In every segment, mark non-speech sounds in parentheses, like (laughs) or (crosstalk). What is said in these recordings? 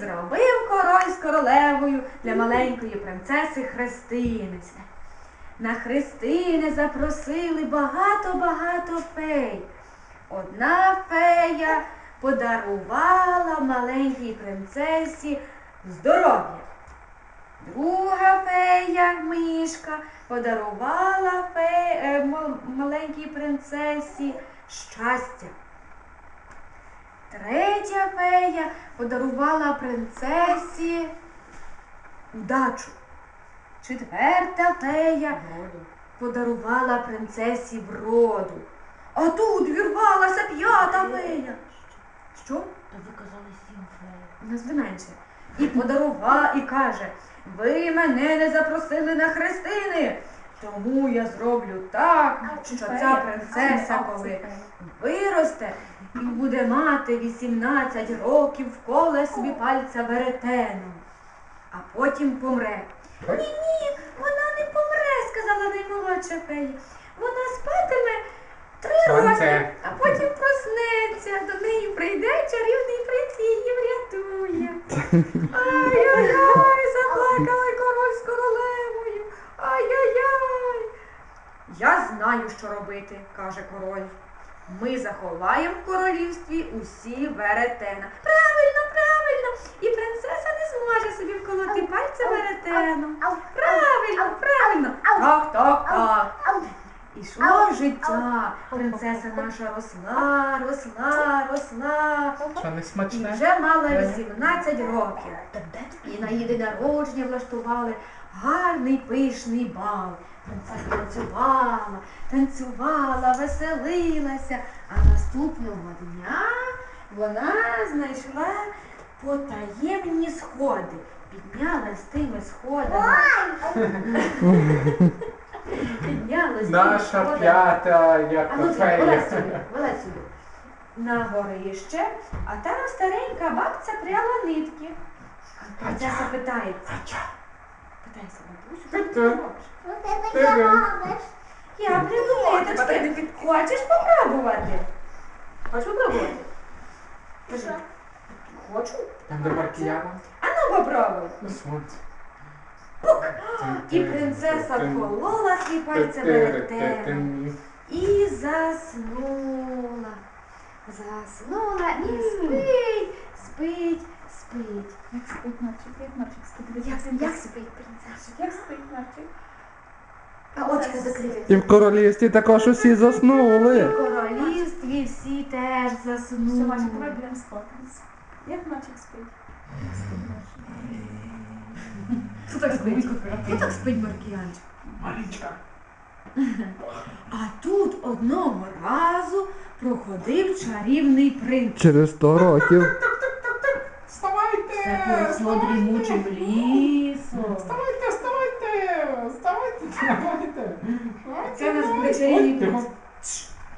зробив король з королевою для маленької принцеси Христини. На Христини запросили багато-багато фей. Одна фея подарувала маленькій принцесі здоров'я. Друга фея, мишка, подарувала фе... е, маленькій принцесі щастя. Третя фея подарувала принцесі удачу. Четверта фея подарувала принцесі вроду. А тут вірвалася п'ята фея. Що? Та ви казали сім фей. Назви менше. І подарував, і каже, ви мене не запросили на хрестини. Тому я зроблю так, що ця принцеса, коли виросте буде мати 18 років, вколе собі пальця веретеном, а потім помре. Ні, ні, вона не помре, сказала наймолодша фея. Вона спатиме три роки, а потім проснеться. До неї прийде чарівний принц і її врятує. Ай-яй-яй, заплакали король з королевою. Ай-яй-яй. Я знаю, що робити, каже король. Ми заховаємо в королівстві усі веретена. Правильно, правильно. І принцеса не зможе собі вколоти пальця веретеном. Правильно, правильно. Так, так, так. Ішло життя. Принцеса наша росла, росла, росла. Що не І вже мала 18 років. І на її день народження влаштували гарний пишний бал. Принцеса танцювала, танцювала, веселилася. А наступного дня вона знайшла потаємні сходи. Піднялась тими сходами. (laughs) Наша сходами. п'ята, як А ну ти, фея. сюди, вилазь сюди. На горище, а там старенька бабця пряла нитки. А Принцеса питається. Питається, бабусю, що ти робиш? Я пряду ниточки. Хочеш попробувати? Хочеш попробувати? Кажи. Хочу. Там до маркіяна. А ну попробуй. Ну, сонце. І принцеса вколола свій пальцем веретеном. І заснула. Заснула і спить, спить, спить. Як спить Марчик, як Марчик спить? Як, як спить принцеса? Як спить Марчик? А очка закриті. І в королівстві також усі заснули. В королівстві всі теж Все, Марчик, давай будемо спатися. Як Марчик спить? Як спить Марчик? Хто так спить? Хто так спить, Маркіянчик? Марічка. (laughs) А тут одного разу проходив чарівний принц. Через 100 років. Вставайте! Це поросло дрімучим лісом. Вставайте, вставайте! Вставайте, вставайте! Це нас буде чарівний принц.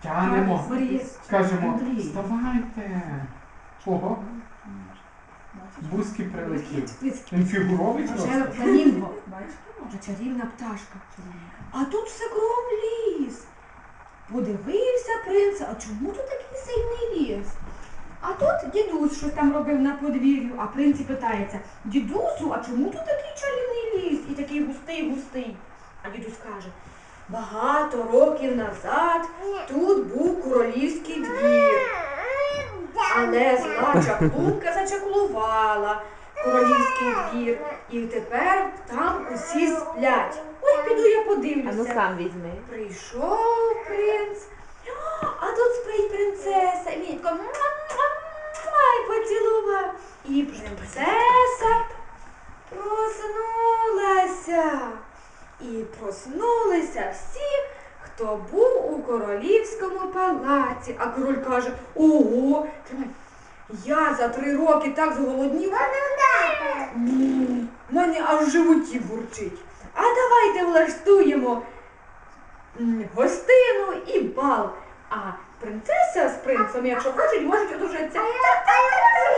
Тянемо. Скажемо, Андрій. вставайте. Ого, бузки прилетів. Він фігуровий просто. фламінго. (laughs) Бачите? Чарівна пташка. А тут все кругом ліс. Подивився принц, а чому тут такий сильний ліс? А тут дідусь щось там робив на подвір'ю, а принц і питається, дідусю, а чому тут такий чарівний ліс і такий густий густий? А дідусь каже, багато років назад тут був королівський двір. Але зла чаклунка зачаклувала королівський двір. І тепер там усі сплять. Ой, піду я подивлюся. сам візьми. Прийшов принц, а тут спить принцеса. І він тако і поцілував. І принцеса проснулася. І проснулися всі, хто був у королівському палаці. А король каже: Ого, тримай. Я за три роки так зголоднів. М, мене аж в животі бурчить. А давайте влаштуємо м, гостину і бал. А принцеса з принцем, якщо хочуть, можуть одружитися.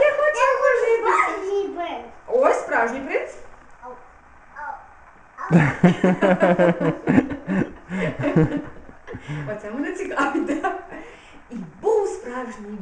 Я хочу одружитися. Ось справжній принц. (laughs) (laughs) Оце мене цікавить. І був справжній